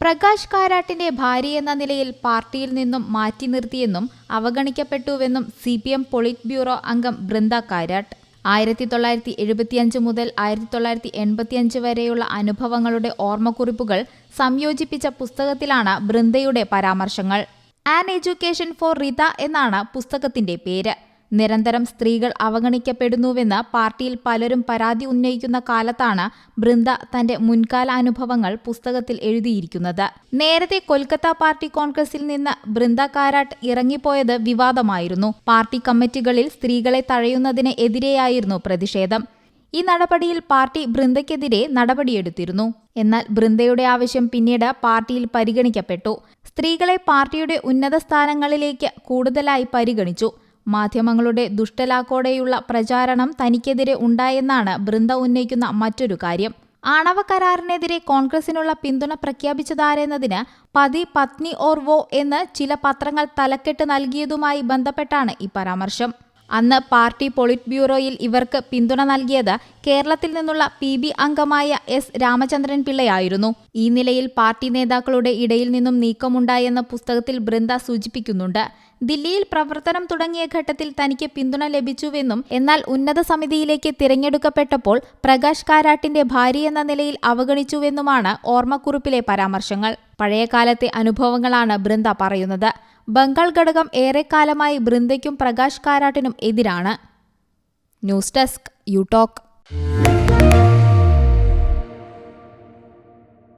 പ്രകാശ് കാരാട്ടിന്റെ ഭാര്യ എന്ന നിലയിൽ പാർട്ടിയിൽ നിന്നും മാറ്റി നിർത്തിയെന്നും അവഗണിക്കപ്പെട്ടുവെന്നും C P M politburo അംഗം ബൃന്ദ കാരാട്ട്. ആയിരത്തി തൊള്ളായിരത്തി എഴുപത്തിയഞ്ച് മുതൽ ആയിരത്തി തൊള്ളായിരത്തി എൺപത്തിയഞ്ച് വരെയുള്ള അനുഭവങ്ങളുടെ ഓർമ്മക്കുറിപ്പുകൾ സംയോജിപ്പിച്ച പുസ്തകത്തിലാണ് ബൃന്ദയുടെ പരാമർശങ്ങൾ. ആൻ എഡ്യൂക്കേഷൻ ഫോർ റിത എന്നാണ് പുസ്തകത്തിന്റെ പേര്. നിരന്തരം സ്ത്രീകൾ അവഗണിക്കപ്പെടുന്നുവെന്ന് പാർട്ടിയിൽ പലരും പരാതി ഉന്നയിക്കുന്ന കാലത്താണ് ബൃന്ദ തന്റെ മുൻകാല അനുഭവങ്ങൾ പുസ്തകത്തിൽ എഴുതിയിരിക്കുന്നത്. നേരത്തെ കൊൽക്കത്ത പാർട്ടി കോൺഗ്രസിൽ നിന്ന് ബൃന്ദ കാരാട്ട് ഇറങ്ങിപ്പോയത് വിവാദമായിരുന്നു. പാർട്ടി കമ്മിറ്റികളിൽ സ്ത്രീകളെ തഴയുന്നതിന് എതിരെയായിരുന്നു പ്രതിഷേധം. ഈ നടപടിയിൽ പാർട്ടി ബൃന്ദയ്ക്കെതിരെ നടപടിയെടുത്തിരുന്നു. എന്നാൽ ബൃന്ദയുടെ ആവശ്യം പിന്നീട് പാർട്ടിയിൽ പരിഗണിക്കപ്പെട്ടു. സ്ത്രീകളെ പാർട്ടിയുടെ ഉന്നത സ്ഥാനങ്ങളിലേക്ക് കൂടുതലായി പരിഗണിച്ചു. മാധ്യമങ്ങളുടെ ദുഷ്ടലാക്കോടെയുള്ള പ്രചാരണം തനിക്കെതിരെ ഉണ്ടായെന്നാണ് ബൃന്ദ ഉന്നയിക്കുന്ന മറ്റൊരു കാര്യം. ആണവ കരാറിനെതിരെ കോൺഗ്രസിനുള്ള പിന്തുണ പ്രഖ്യാപിച്ചതാരെന്നതിന് പതി പത്നി ഓർവോ എന്ന് ചില പത്രങ്ങൾ തലക്കെട്ട് നൽകിയതുമായി ബന്ധപ്പെട്ടാണ് ഈ പരാമർശം. അന്ന് പാർട്ടി പൊളിറ്റ് ബ്യൂറോയിൽ ഇവർക്ക് പിന്തുണ നൽകിയത് കേരളത്തിൽ നിന്നുള്ള പി ബി അംഗമായ എസ് രാമചന്ദ്രൻ പിള്ളയായിരുന്നു. ഈ നിലയിൽ പാർട്ടി നേതാക്കളുടെ ഇടയിൽ നിന്നും നീക്കമുണ്ടായെന്ന് പുസ്തകത്തിൽ ബൃന്ദ സൂചിപ്പിക്കുന്നുണ്ട്. ദില്ലിയിൽ പ്രവർത്തനം തുടങ്ങിയ ഘട്ടത്തിൽ തനിക്ക് പിന്തുണ ലഭിച്ചുവെന്നും എന്നാൽ ഉന്നത സമിതിയിലേക്ക് തിരഞ്ഞെടുക്കപ്പെട്ടപ്പോൾ പ്രകാശ് കാരാട്ടിന്റെ ഭാര്യ എന്ന നിലയിൽ അവഗണിച്ചുവെന്നുമാണ് ഓർമ്മക്കുറിപ്പിലെ പരാമർശങ്ങൾ. പഴയകാലത്തെ അനുഭവങ്ങളാണ് ബൃന്ദ പറയുന്നത്. ബംഗാൾ ഘടകം ഏറെക്കാലമായി ബൃന്ദയ്ക്കും പ്രകാശ് കാരാട്ടിനും എതിരാണ്. News desk you talk.